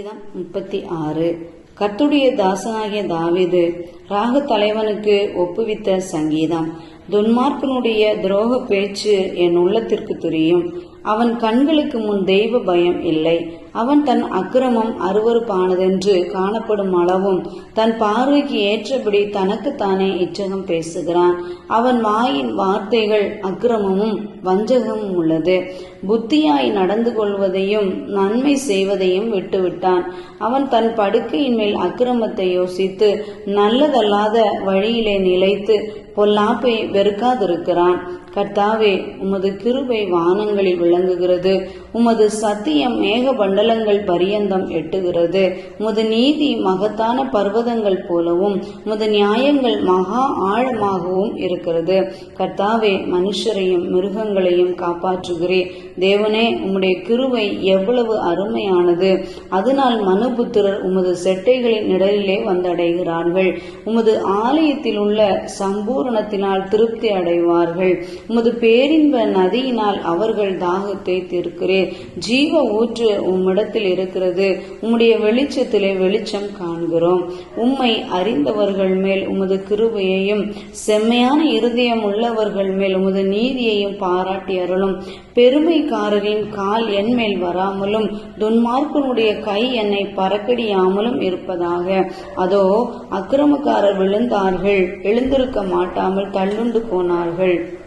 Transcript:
சங்கீதம் முப்பத்தி ஆறு. கத்துடைய தாசனாகிய தாவீது ராக தலைவனுக்கு ஒப்புவித்த சங்கீதம். துன்மார்க்கனுடைய துரோக பேச்சு என் உள்ளத்திற்கு தெரியும். அவன் கண்களுக்கு முன் தெய்வ பயம் இல்லை. அவன் தன் அக்கிரமம் அருவருப்பானதென்று காணப்படும் அளவும் தன் பார்வைக்கு ஏற்றபடி தனக்குத்தானே இச்சகம் பேசுகிறான். அவன் வாயின் வார்த்தைகள் அக்கிரமமும் வஞ்சகமும் உள்ளது. புத்தியாய் நடந்து கொள்வதையும் நன்மை செய்வதையும் விட்டுவிட்டான். அவன் தன் படுக்கையின் மேல் அக்கிரமத்தை யோசித்து நல்லதல்லாத வழியிலே நிலைத்து பொல்லாப்பை வெறுக்காதிருக்கிறான். கர்த்தாவே உமது கிருபை வானங்களில் விளங்குகிறது. உமது சத்தியம் மேக மண்டலங்கள் பரியந்தம் எட்டுகிறது. உமது நீதி மகத்தான பர்வதங்கள் போலவும் உமது நியாயங்கள் மகா ஆழமாகவும் இருக்கிறது. கர்த்தாவே மனுஷரையும் மிருகங்களையும் காப்பாற்றுகிறே. தேவனே உம்முடைய கிருவை எவ்வளவு அருமையானது. அதனால் மனுபுத்திரர் உமது செட்டைகளின் நிழலிலே வந்தடைகிறார்கள். உமது ஆலயத்தில் உள்ள சம்பூரணத்தினால் திருப்தி அடைவார்கள். உமது பேரின்ப நதியினால் அவர்கள் தாகத்தை தீர்க்கிறேன் ஜீவ ஊற்று உம்மிடத்தில் இருக்கிறது. உம்முடைய வெளிச்சத்திலே வெளிச்சம் காண்கிறோம். உம்மை அறிந்தவர்கள் மேல் உமது கிருபையையும் செம்மையான இருதயம் உள்ளவர்கள் மேல் உமது நீதியையும் பாராட்டி அருளும். பெருமைக்காரரின் கால் என் மேல் வராமலும் துன்மார்க்கனுடைய கை என்னை பறக்கடியாமலும் இருப்பதாக. அதோ அக்கிரமக்காரர் விழுந்தார்கள் எழுந்திருக்க மாட்டாமல் தள்ளுண்டு போனார்கள்.